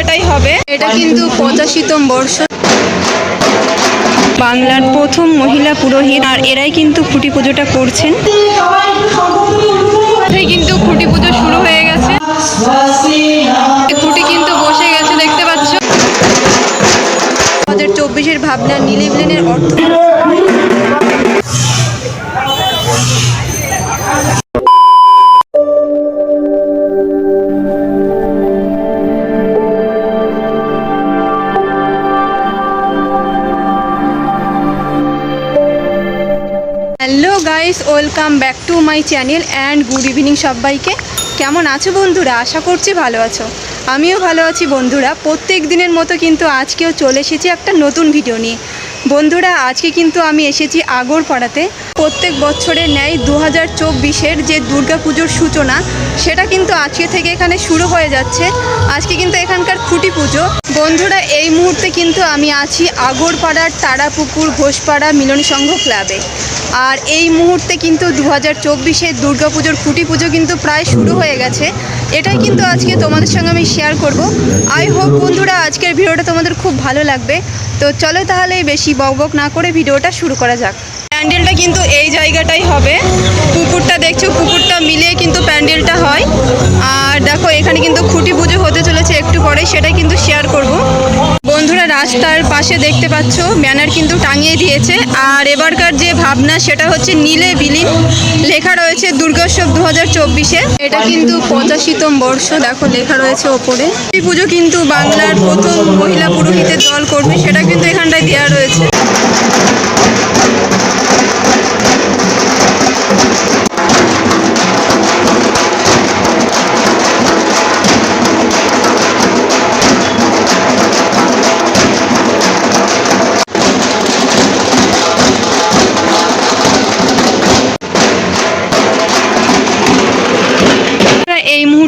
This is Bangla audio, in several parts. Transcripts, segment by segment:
জায়গাটাই হবে এটা কিন্তু পঁচাশিতম বর্ষ। বাংলার প্রথম মহিলা পুরোহিত, আর এরাই কিন্তু খুঁটি পুজোটা করছেন। কিন্তু খুঁটি পুজো শুরু হয়ে গেছে। খুঁটি কিন্তু বসে গেছে, দেখতে পাচ্ছ। দু হাজার চব্বিশের ভাবনা নীলিব্লেনের অর্থ। Welcome back to my channel and good evening সবাইকে। কেমন আছো বন্ধুরা? আশা করছি ভালো আছো। আমিও ভালো আছি বন্ধুরা। প্রত্যেক দিনের মতো কিন্তু আজকেও চলে এসেছি একটা নতুন ভিডিও নিয়ে। বন্ধুরা, আজকে কিন্তু আমি এসেছি আগরপাড়াতে। প্রত্যেক বছরের ন্যায় দু হাজার চব্বিশের যে দুর্গাপুজোর সূচনা, সেটা কিন্তু আজকে থেকে এখানে শুরু হয়ে যাচ্ছে। আজকে কিন্তু এখানকার খুঁটি পুজো। বন্ধুরা, এই মুহূর্তে কিন্তু আমি আছি আগরপাড়ার তারাপুকুর ঘোষপাড়া মিলন সংঘ ক্লাবে। আর এই মুহূর্তে কিন্তু দু হাজার চব্বিশের দুর্গাপুজোর খুঁটি পুজো কিন্তু প্রায় শুরু হয়ে গেছে। এটাই কিন্তু আজকে তোমাদের সঙ্গে আমি শেয়ার করব। আই হোপ বন্ধুরা, আজকের ভিডিওটা তোমাদের খুব ভালো লাগবে। তো চলো তাহলে বেশি বকবক না করে ভিডিওটা শুরু করা যাক। প্যান্ডেলটা কিন্তু এই জায়গাটাই হবে। পুকুরটা দেখছ, পুকুরটা মিলিয়ে কিন্তু প্যান্ডেলটা হয়। আর দেখো, এখানে কিন্তু খুঁটি পুজো হতে চলেছে, একটু পরে সেটাই কিন্তু শেয়ার করব। বন্ধুরা, রাস্তার পাশে দেখতে পাচ্ছ, ব্যানার কিন্তু টাঙিয়ে দিয়েছে। আর এবারকার যে ভাবনা, সেটা হচ্ছে নীলে বিলীন। লেখা রয়েছে দুর্গোৎসব দু হাজার চব্বিশে। এটা কিন্তু পঁচাশিতম বর্ষ, দেখো, লেখা রয়েছে ওপরে। এই পুজো কিন্তু বাংলার প্রথম মহিলা পুরোহিতের দল করবে, সেটা কিন্তু এখানটায় দেওয়া রয়েছে।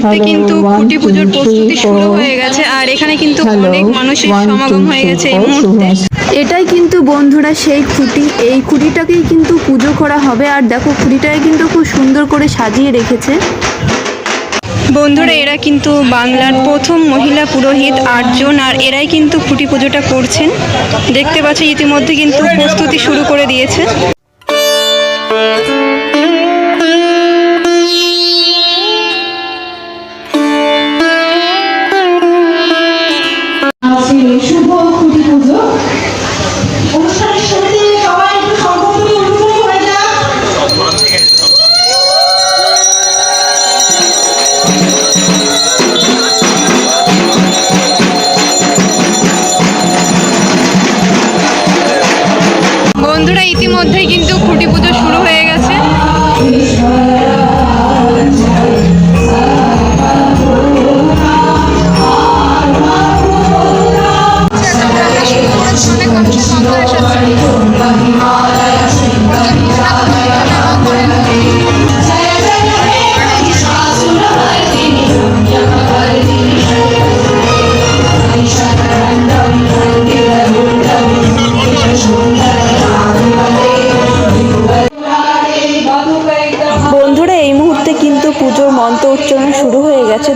মুহূর্তে কিন্তু খুঁটি পুজোর প্রস্তুতি শুরু হয়ে গেছে আর এখানে কিন্তু অনেক মানুষের সমাগম হয়ে গেছে এই মুহূর্তে। এটাই কিন্তু বন্ধুরা সেই খুঁটি। এই খুঁটিটাকেই কিন্তু পুজো করা হবে। আর দেখো খুঁটিটাকে কিন্তু খুব সুন্দর করে সাজিয়ে রেখেছে। বন্ধুরা এরা কিন্তু বাংলার প্রথম মহিলা পুরোহিত আটজন আর এরাই কিন্তু খুঁটি পুজোটা করছেন। দেখতে পাচ্ছ ইতিমধ্যে কিন্তু প্রস্তুতি শুরু করে দিয়েছে। পুজো অনুষ্ঠানের শুরুতে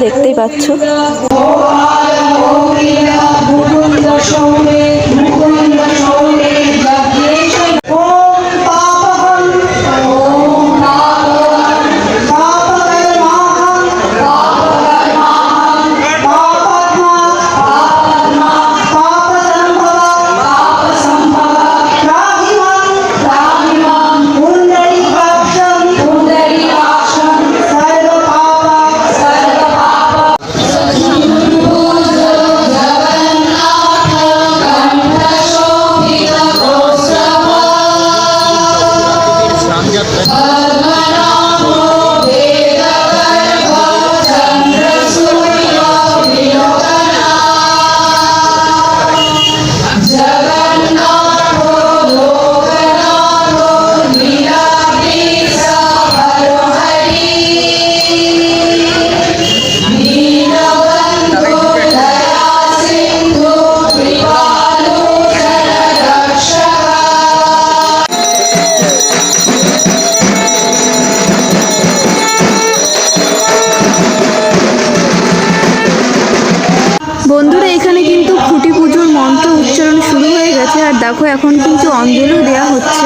দেখতেই পাচ্ছ। বন্ধুরা, এখানে কিন্তু খুঁটি পুজোর মন্ত্র উচ্চারণ শুরু হয়ে গেছে। আর দেখো, এখন কিন্তু অঞ্জলিও দেওয়া হচ্ছে।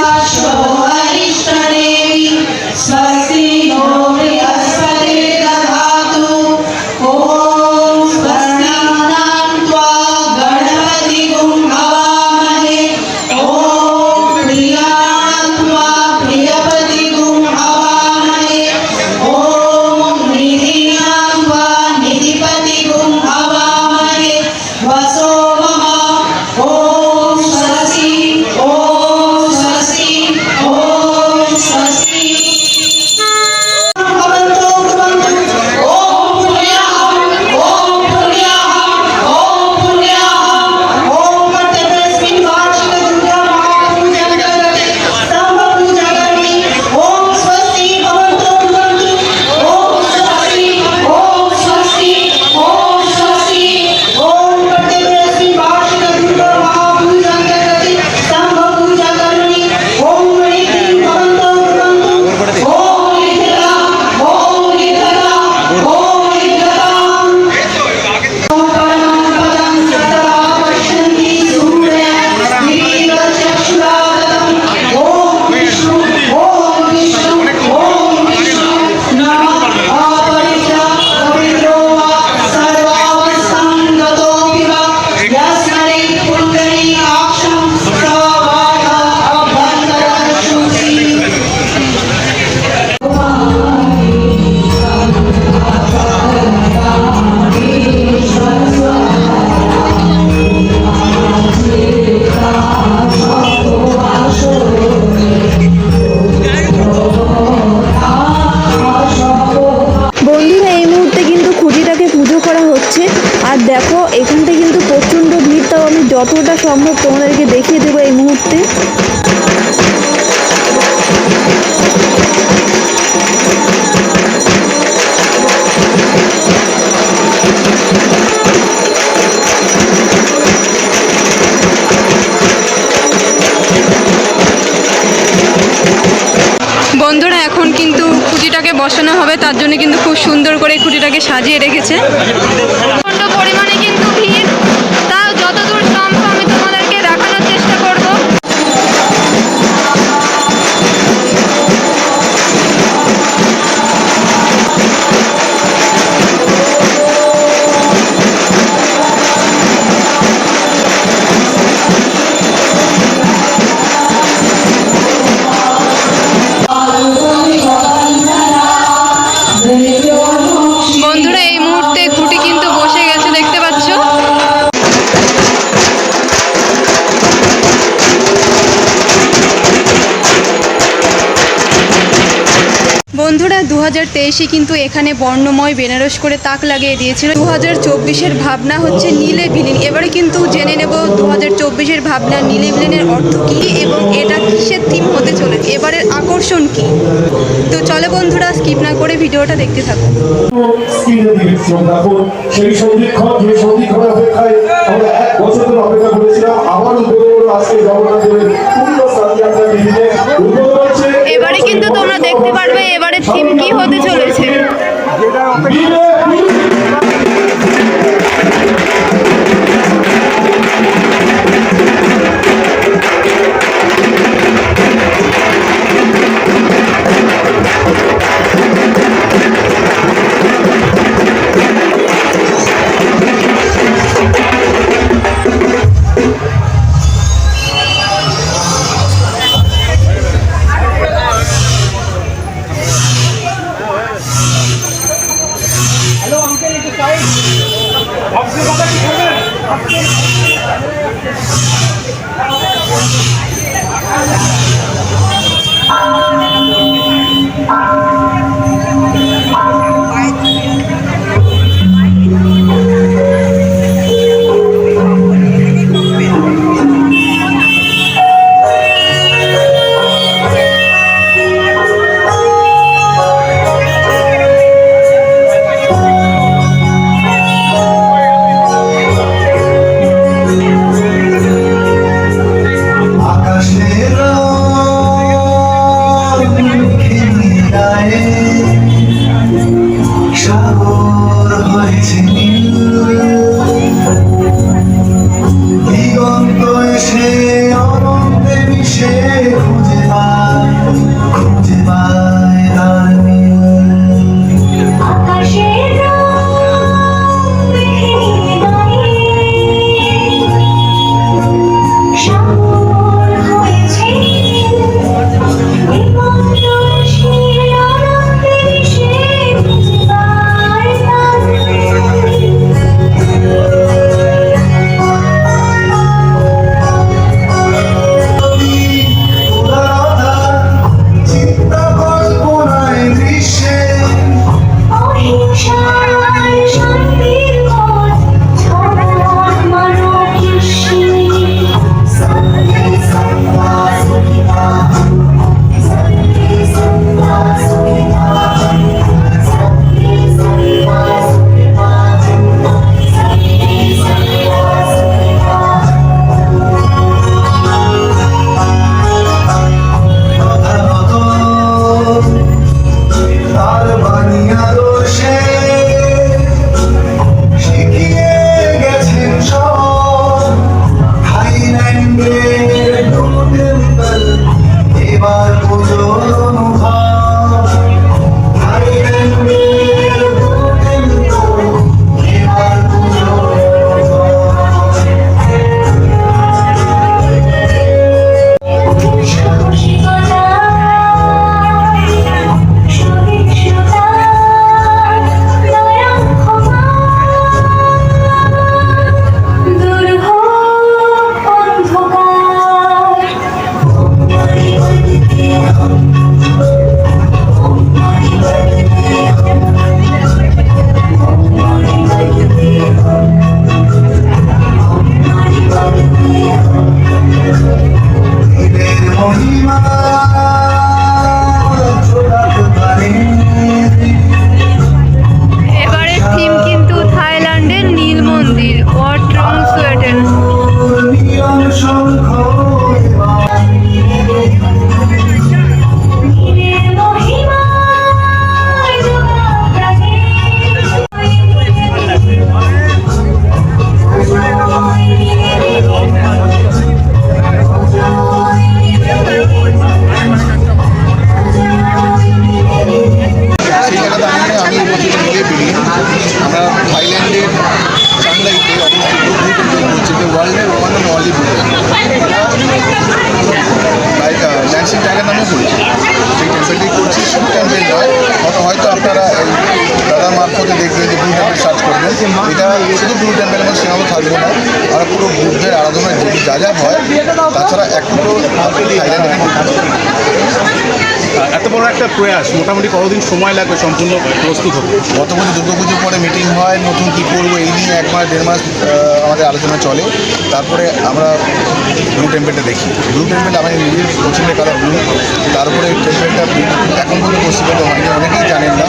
বসানো হবে তার জন্য কিন্তু খুব সুন্দর করে খুঁটিটাকে সাজিয়ে রেখেছে। বন্ধুরা দু হাজার কিন্তু এখানে বর্ণময় বেনারস করে তাক লাগিয়ে দিয়েছিল। দু হাজার চব্বিশের ভাবনা হচ্ছে নীলে বিলীন এবারে কিন্তু জেনে নেব দু হাজার চব্বিশের ভাবনা নীলে বিলীনের অর্থ কী এবং এটা কিসের থিম হতে চলেছে? এবারের আকর্ষণ কী? তো চলো বন্ধুরা স্কিপ না করে ভিডিওটা দেখতে থাকো। স্ক্রিনে দিয়েছিলাম দেখুন সেই সন্ধিক্ষণ যে সন্ধিক্ষণের অপেক্ষায় আমরা এক বছর ধরে অপেক্ষা করেছিলাম। আজকে পূর্ণ হচ্ছে এবারে কিন্তু তোমরা দেখতে পারবে এবারে থিম কি হতে চলেছে। সেখান থেকে আমরা থাইল্যান্ডের চাংলাইতে অবস্থিত ভূতল হচ্ছে ওয়ার্ল্ডের ওয়ান অ্যান্ড অনলি ভূতল ল্যান্সিং টাকা নামে পড়েছে সেই টেম্পলটি করছি শুধু টেম্পল নয় হয়তো আপনারা মারফতে দেখবেন যে ব্লু টেম্পেল সার্চ করবেন এটা শুধু ব্লু টেম্পেলের মধ্যে সীমাবদ্ধ থাকবে না আর পুরো বুদ্ধের আরাধনায় দেবী যা যা হয় তাছাড়া এক টুকরো এত বড় একটা প্রয়াস মোটামুটি কতদিন সময় লাগবে সম্পূর্ণ প্রস্তুত হবে গত বছর দুর্গাপুজোর পরে মিটিং হয় নতুন কী করব এই নিয়ে এক মাস দেড় মাস আমাদের আলোচনা চলে। তারপরে আমরা ব্লু টেম্পেলটা দেখি। ব্লু টেম্পেল আমার নিজের পছন্দের কালার ব্লু তারপরে টেম্পেলটা এখন পর্যন্ত প্রস্তুত হয়নি অনেকেই জানেন না।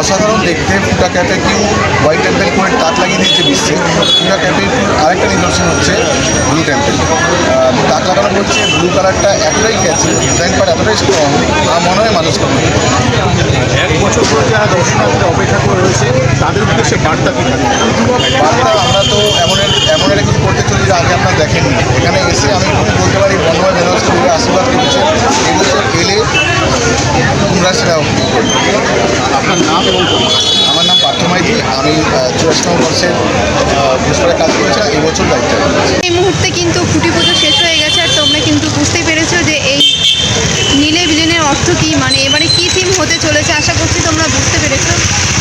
অসাধারণ দেখতে ফুটা ক্যাফে কিউ হোয়াইট টেম্পেল করে তাক লাগিয়ে দিয়েছে বিশ্বে। ফুটা ক্যাফে আরেকটা নিদর্শন হচ্ছে ব্লু টেম্পেল তাক লাগানো হচ্ছে ব্লু কালারটা এতটাই গেছে ডিজাইন পার এতটাই স্ট্রং আমার মনে হয় মানুষ করবে। বছর ধরে যারা দর্শনার্থীরা অপেক্ষা করে রয়েছে তাদের উদ্দেশ্যে বার্তা কী থাকে? বার্তা আমরা তো এমন এমন একটা কিছু করতে চলি যে আগে আপনারা দেখেননি। এখানে এসে আমি বলতে পারি বন্ধুভাই বেরোজ করে আশীর্বাদ করেছেন এবছর এলে তোমরা সেটা আপনার নাম এবং আমার নাম পার্থ মাইতি আমি চুয়াশতম বর্ষের পুষ্পরে কাজ করেছিলাম এবছর দায়িত্ব। এই মুহূর্তে কিন্তু খুঁটি পুজো শেষ হয়ে গেছে আর তোমরা কিন্তু বুঝতেই পেরেছ যে এই নীলে অর্থ কী মানে এবারে কী থিম হতে চলেছে আশা করছি তোমরা বুঝতে পেরেছ।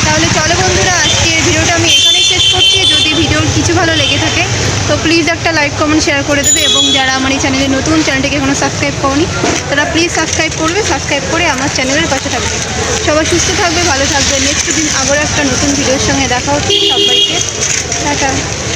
তাহলে চলো বন্ধুরা, আজকের ভিডিওটা আমি এখানেই শেষ করছি। যদি ভিডিওর কিছু ভালো লেগে থাকে, তো প্লিজ একটা লাইক কমেন্ট শেয়ার করে দেবে এবং যারা আমার এই চ্যানেলে নতুন চ্যানেলটিকে এখনও সাবস্ক্রাইব করনি, তারা প্লিজ সাবস্ক্রাইব করবে সাবস্ক্রাইব করে আমার চ্যানেলের পাশে থাকবে। সবাই সুস্থ থাকবে, ভালো থাকবে। নেক্সট দিন আবারও একটা নতুন ভিডিওর সঙ্গে দেখা হচ্ছে। সবাইকে টাটা।